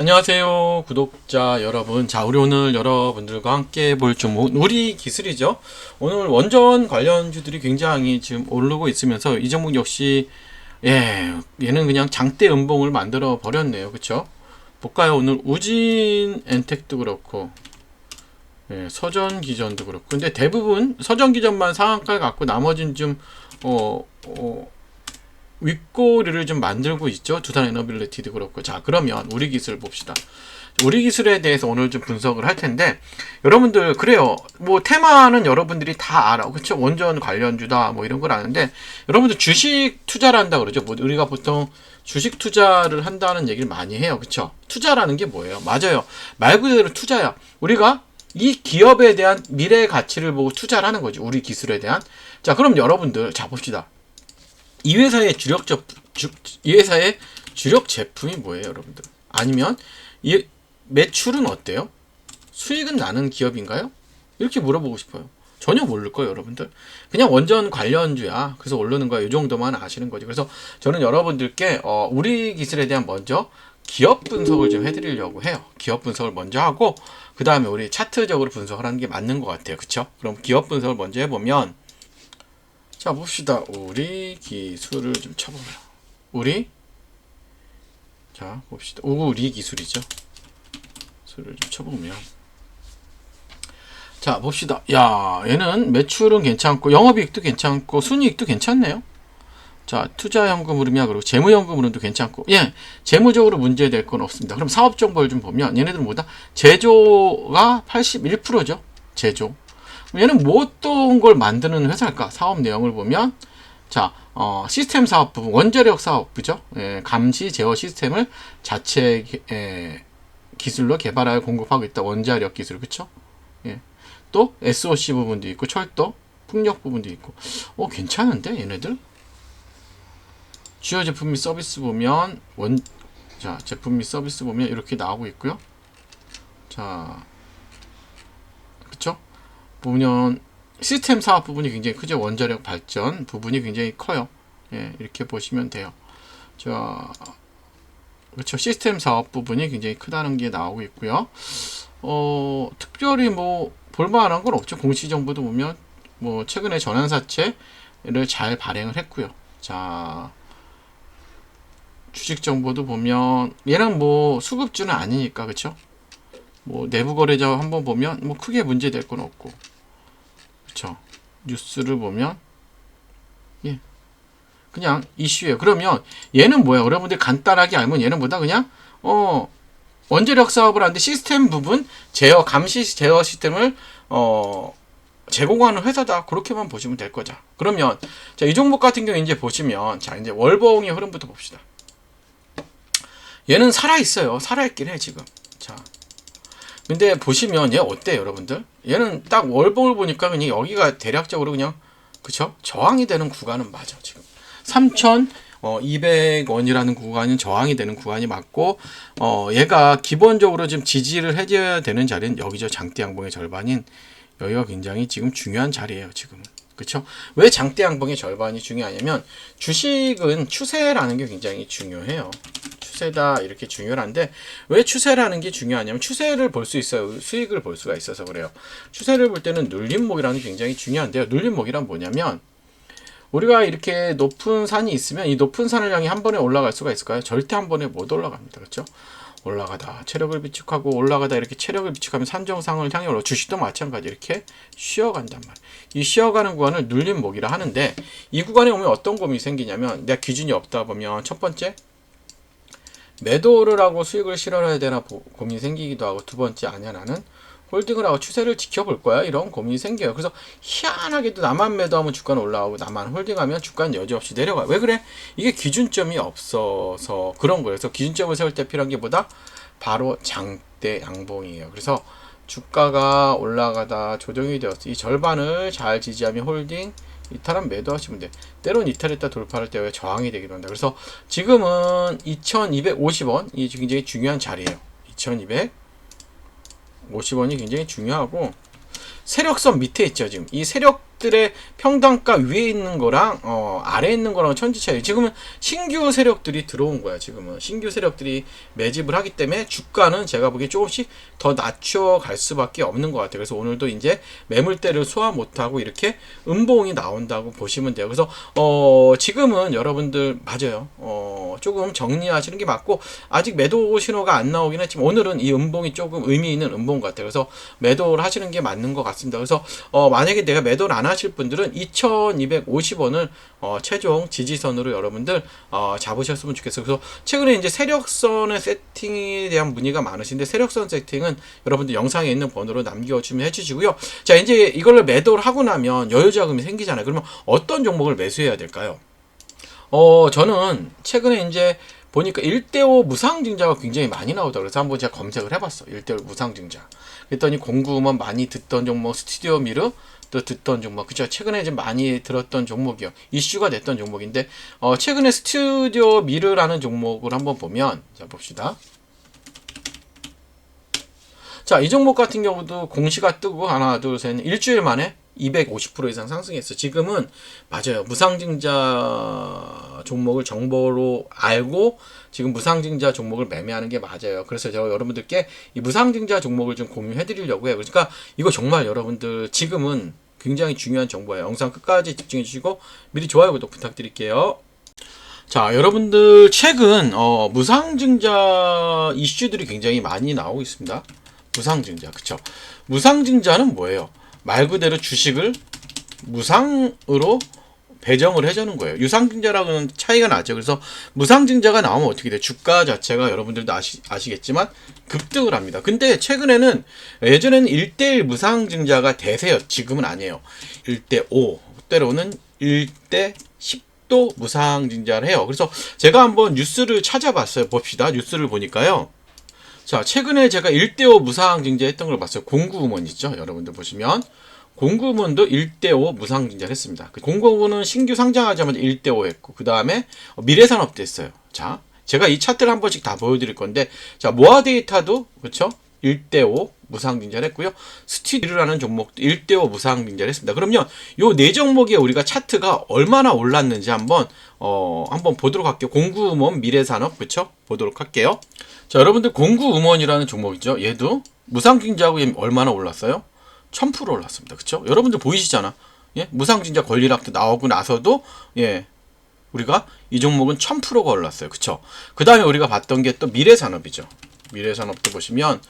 안녕하세요 구독자 여러분. 자 우리 오늘 여러분들과 함께 볼 종목 우리 기술이죠. 오늘 원전 관련주들이 굉장히 지금 오르고 있으면서 이 종목 역시 예 얘는 그냥 장대 음봉을 만들어 버렸네요. 그쵸? 볼까요? 오늘 우진 엔텍도 그렇고 예, 서전 기전도 그렇고. 근데 대부분 서전 기전만 상한가를 갖고 나머지는 좀 어, 어, 윗꼬리를 좀 만들고 있죠. 두산 에너빌리티도 그렇고. 자, 그러면 우리 기술 봅시다. 우리 기술에 대해서 오늘 좀 분석을 할 텐데, 여러분들, 그래요. 뭐, 테마는 여러분들이 다 알아. 그쵸? 원전 관련주다. 뭐 이런 걸 아는데, 여러분들 주식 투자를 한다 그러죠. 뭐, 우리가 보통 주식 투자를 한다는 얘기를 많이 해요. 그쵸? 투자라는 게 뭐예요? 맞아요. 말 그대로 투자야. 우리가 이 기업에 대한 미래의 가치를 보고 투자를 하는 거죠. 우리 기술에 대한. 자, 그럼 여러분들, 자, 봅시다. 이 회사의 주력 제, 주, 이 회사의 주력 제품이 뭐예요, 여러분들? 아니면 이 매출은 어때요? 수익은 나는 기업인가요? 이렇게 물어보고 싶어요. 전혀 모를 거예요, 여러분들. 그냥 원전 관련주야. 그래서 오르는 거야. 이 정도만 아시는 거지. 그래서 저는 여러분들께 어, 우리 기술에 대한 먼저 기업 분석을 좀 해드리려고 해요. 기업 분석을 먼저 하고 그 다음에 우리 차트적으로 분석을 하는 게 맞는 것 같아요. 그쵸? 그럼 기업 분석을 먼저 해보면 자 봅시다. 우리 기술을 좀 쳐보면 우리 자 봅시다. 우리 기술이죠. 기술을 좀 쳐보면 자 봅시다. 야 얘는 매출은 괜찮고 영업이익도 괜찮고 순이익도 괜찮네요. 자 투자연금 흐름이야 그리고 재무연금 흐름도 괜찮고 예 재무적으로 문제될 건 없습니다. 그럼 사업 정보를 좀 보면 얘네들은 뭐다 제조가 81%죠. 제조 얘는 뭐 어떤 걸 만드는 회사일까? 사업 내용을 보면 자, 어, 시스템 사업 부분, 원자력 사업부죠. 예, 감시 제어 시스템을 자체 예, 기술로 개발하여 공급하고 있다. 원자력 기술, 그쵸? 예. 또 SOC 부분도 있고, 철도, 풍력 부분도 있고. 어, 괜찮은데, 얘네들? 주요 제품 및 서비스 보면, 원, 자, 제품 및 서비스 보면 이렇게 나오고 있고요. 자, 그쵸? 보면 시스템 사업 부분이 굉장히 크죠. 원자력 발전 부분이 굉장히 커요. 예, 이렇게 보시면 돼요. 자, 그렇죠. 시스템 사업 부분이 굉장히 크다는 게 나오고 있고요. 어, 특별히 뭐 볼만한 건 없죠. 공시 정보도 보면 뭐 최근에 전환사채를 잘 발행을 했고요. 자, 주식 정보도 보면 얘는 뭐 수급주는 아니니까 그렇죠. 뭐 내부 거래자 한번 보면 뭐 크게 문제 될 건 없고. 그쵸? 뉴스를 보면 예. 그냥 이슈예요. 그러면 얘는 뭐야? 여러분들 간단하게 알면 얘는 뭐다? 그냥 어 원자력 사업을 하는데 시스템 부분 제어 감시 제어 시스템을 어 제공하는 회사다. 그렇게만 보시면 될 거죠. 그러면 자 이 종목 같은 경우 이제 보시면 자 이제 월봉의 흐름부터 봅시다. 얘는 살아 있어요. 살아 있긴 해 지금. 자 근데 보시면 얘 어때 여러분들? 얘는 딱 월봉을 보니까 그냥 여기가 대략적으로 그냥 그쵸? 저항이 되는 구간은 맞아 지금 3,200원이라는 구간이 저항이 되는 구간이 맞고 어 얘가 기본적으로 지금 지지를 해줘야 되는 자리는 여기죠 장대 양봉의 절반인 여기가 굉장히 지금 중요한 자리예요 지금은 그쵸? 왜 장대 양봉의 절반이 중요하냐면 주식은 추세라는 게 굉장히 중요해요. 추세다 이렇게 중요한데 왜 추세라는 게 중요하냐면 추세를 볼 수 있어요. 수익을 볼 수가 있어서 그래요. 추세를 볼 때는 눌림목이라는 게 굉장히 중요한데요. 눌림목이란 뭐냐면 우리가 이렇게 높은 산이 있으면 이 높은 산을 향해 한 번에 올라갈 수가 있을까요? 절대 한 번에 못 올라갑니다. 그렇죠? 올라가다 체력을 비축하고 올라가다 이렇게 체력을 비축하면 산정상을 향해 올라 주식도 마찬가지 이렇게 쉬어간단 말이에요. 이 쉬어가는 구간을 눌림목이라 하는데 이 구간에 오면 어떤 고민이 생기냐면 내가 기준이 없다 보면 첫 번째 매도를 하고 수익을 실어야 되나 고민이 생기기도 하고 두 번째 아니야 나는 홀딩을 하고 추세를 지켜볼 거야? 이런 고민이 생겨요. 그래서 희한하게도 나만 매도하면 주가는 올라가고 나만 홀딩하면 주가는 여지없이 내려가요. 왜 그래? 이게 기준점이 없어서 그런 거예요. 그래서 기준점을 세울 때 필요한 게 뭐다 바로 장대 양봉이에요. 그래서 주가가 올라가다 조정이 되었어 이 절반을 잘 지지하면 홀딩 이탈은 매도하시면 돼. 때론 이탈했다 돌파할 때 저항이 되기도 한다. 그래서 지금은 2250원, 이 굉장히 중요한 자리예요. 2200 50원이 굉장히 중요하고 세력선 밑에 있죠 지금 이 세력 세력들의 평단가 위에 있는 거랑 어, 아래에 있는 거랑 천지 차이. 지금은 신규 세력들이 들어온 거야. 지금은 신규 세력들이 매집을 하기 때문에 주가는 제가 보기에 조금씩 더 낮춰갈 수밖에 없는 것 같아요. 그래서 오늘도 이제 매물대를 소화 못하고 이렇게 음봉이 나온다고 보시면 돼요. 그래서 어, 지금은 여러분들 맞아요. 어, 조금 정리하시는 게 맞고 아직 매도 신호가 안 나오긴 했지만 오늘은 이 음봉이 조금 의미 있는 음봉 같아요. 그래서 매도를 하시는 게 맞는 것 같습니다. 그래서 어, 만약에 내가 매도를 안 하실 분들은 2,250원을 어, 최종 지지선으로 여러분들 어, 잡으셨으면 좋겠어요. 그래서 최근에 이제 세력선의 세팅에 대한 문의가 많으신데 세력선 세팅은 여러분들 영상에 있는 번호로 남겨주면 해주시고요. 자 이제 이걸로 매도를 하고 나면 여유 자금이 생기잖아요. 그러면 어떤 종목을 매수해야 될까요? 어 저는 최근에 이제 보니까 1대5 무상증자가 굉장히 많이 나오더라고요. 그래서 한번 제가 검색을 해봤어. 1대5 무상증자. 그랬더니 공구만 많이 듣던 종목 스튜디오 미르 또 듣던 종목 그죠 최근에 좀 많이 들었던 종목이요 이슈가 됐던 종목인데 어 최근에 스튜디오 미르라는 종목을 한번 보면 자 봅시다 자 이 종목 같은 경우도 공시가 뜨고 하나 둘 셋 일주일 만에 250% 이상 상승했어. 지금은 맞아요. 무상증자 종목을 정보로 알고 지금 무상증자 종목을 매매하는 게 맞아요. 그래서 제가 여러분들께 이 무상증자 종목을 좀 공유해 드리려고 해요. 그러니까 이거 정말 여러분들 지금은 굉장히 중요한 정보예요. 영상 끝까지 집중해 주시고 미리 좋아요 구독 부탁드릴게요. 자, 여러분들 최근 어, 무상증자 이슈들이 굉장히 많이 나오고 있습니다. 무상증자, 그쵸? 무상증자는 뭐예요? 말 그대로 주식을 무상으로 배정을 해주는 거예요. 유상증자랑은 차이가 나죠. 그래서 무상증자가 나오면 어떻게 돼? 주가 자체가 여러분들도 아시, 아시겠지만 급등을 합니다. 근데 최근에는 예전에는 1대1 무상증자가 대세였. 지금은 아니에요. 1대5, 때로는 1대 10 도 무상증자를 해요. 그래서 제가 한번 뉴스를 찾아봤어요. 봅시다. 뉴스를 보니까요. 자, 최근에 제가 1대5 무상증자 했던 걸 봤어요. 공구음원 있죠? 여러분들 보시면. 공구음원도 1대5 무상증자를 했습니다. 그 공구음원은 신규 상장하자마자 1대5 했고, 그 다음에 미래산업도 했어요. 자, 제가 이 차트를 한 번씩 다 보여드릴 건데, 자, 모아 데이터도, 그쵸? 1대5 무상증자를 했고요. 스티드라는 종목도 1대5 무상증자를 했습니다. 그럼요, 요 네 종목에 우리가 차트가 얼마나 올랐는지 한번, 어, 한번 보도록 할게요. 공구음원, 미래산업, 그쵸? 보도록 할게요. 자, 여러분들 공구음원이라는 종목이죠. 얘도 무상증자하고 얘 얼마나 올랐어요? 1000% 올랐습니다. 그쵸? 여러분들 보이시잖아. 예? 무상증자 권리락도 나오고 나서도, 예. 우리가 이 종목은 1000%가 올랐어요. 그쵸? 그 다음에 우리가 봤던 게 또 미래산업이죠. 미래산업도 보시면,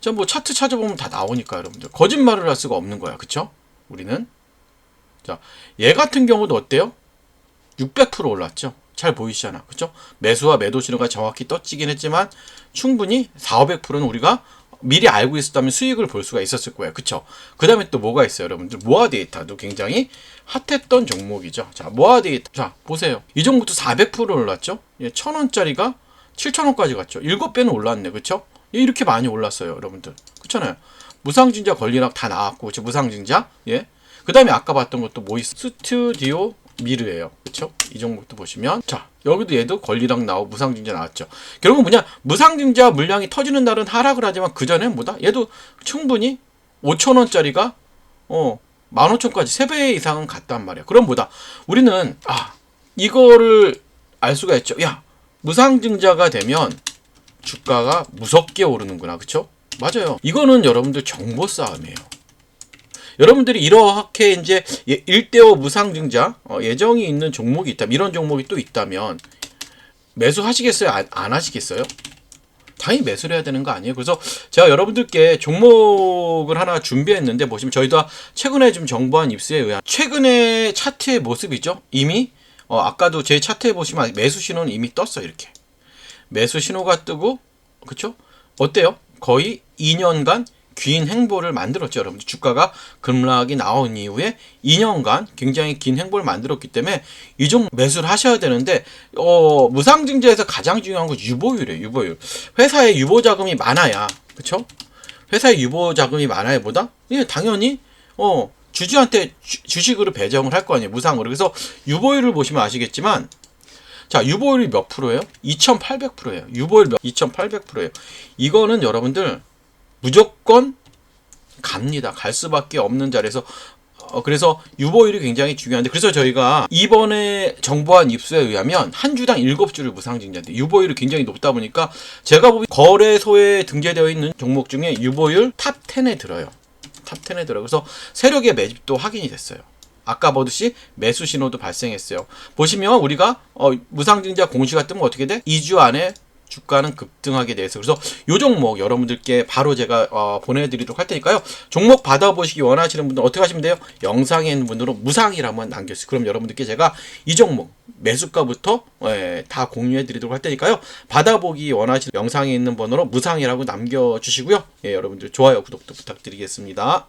저뭐 차트 찾아보면 다 나오니까 여러분들. 거짓말을 할 수가 없는 거야. 그쵸? 우리는. 자, 얘 같은 경우도 어때요? 600% 올랐죠? 잘 보이시잖아. 그쵸? 매수와 매도 신호가 정확히 떴지긴 했지만 충분히 4, 500%는 우리가 미리 알고 있었다면 수익을 볼 수가 있었을 거예요. 그쵸? 그 다음에 또 뭐가 있어요, 여러분들? 모아 데이터도 굉장히 핫했던 종목이죠. 자, 모아 데이터. 자, 보세요. 이 종목도 400% 올랐죠? 예, 1000원짜리가 7000원까지 갔죠. 7배는 올랐네. 그쵸? 예, 이렇게 많이 올랐어요, 여러분들. 그렇잖아요. 무상증자 권리락 다 나왔고, 그쵸? 무상증자. 예. 그 다음에 아까 봤던 것도 뭐 있어? 스튜디오 미르예요. 그쵸? 이 종목도 보시면 자 여기도 얘도 권리랑 나오고 무상증자 나왔죠. 결국 뭐냐 무상증자 물량이 터지는 날은 하락을 하지만 그 전에 뭐다? 얘도 충분히 5천 원짜리가 어 15,000까지 3배 이상은 갔단 말이야. 그럼 뭐다? 우리는 아 이거를 알 수가 있죠. 야 무상증자가 되면 주가가 무섭게 오르는구나. 그쵸? 맞아요. 이거는 여러분들 정보 싸움이에요. 여러분들이 이렇게 이제 1대5 무상증자 어, 예정이 있는 종목이 있다면 이런 종목이 또 있다면 매수하시겠어요? 안, 안 하시겠어요? 당연히 매수를 해야 되는 거 아니에요? 그래서 제가 여러분들께 종목을 하나 준비했는데 보시면 저희도 최근에 좀 정보한 입수에 의한 최근에 차트의 모습이죠. 이미 어, 아까도 제 차트에 보시면 매수 신호는 이미 떴어요. 이렇게 매수 신호가 뜨고 그쵸? 어때요? 거의 2년간 긴 행보를 만들었죠, 여러분. 주가가 급락이 나온 이후에 2년간 굉장히 긴 행보를 만들었기 때문에 이 종목 매수를 하셔야 되는데 어, 무상증자에서 가장 중요한 건 유보율이에요, 유보율. 회사에 유보 자금이 많아야, 그렇죠? 회사에 유보 자금이 많아야 보다 예, 당연히 어, 주주한테 주, 식으로 배정을 할 거 아니에요, 무상으로. 그래서 유보율을 보시면 아시겠지만 자, 유보율이 몇 프로예요? 2,800%예요. 유보율 몇 2,800%예요. 이거는 여러분들 무조건 갑니다. 갈 수밖에 없는 자리에서 어, 그래서 유보율이 굉장히 중요한데 그래서 저희가 이번에 정부한 입수에 의하면 한 주당 7주를 무상증자인데 유보율이 굉장히 높다 보니까 제가 보기 거래소에 등재되어 있는 종목 중에 유보율 탑 10에 들어요. 탑 10에 들어요. 그래서 세력의 매집도 확인이 됐어요. 아까 보듯이 매수 신호도 발생했어요. 보시면 우리가 어, 무상증자 공시가 뜨면 어떻게 돼? 2주 안에 주가는 급등하게 돼서 그래서 요 종목 여러분들께 바로 제가 어, 보내드리도록 할 테니까요. 종목 받아보시기 원하시는 분들 어떻게 하시면 돼요? 영상에 있는 분으로 무상이라 한번 남겨주세요. 그럼 여러분들께 제가 이 종목 매수가부터 예, 다 공유해드리도록 할 테니까요. 받아보기 원하시는 영상에 있는 번호로 무상이라고 남겨주시고요. 예, 여러분들 좋아요 구독도 부탁드리겠습니다.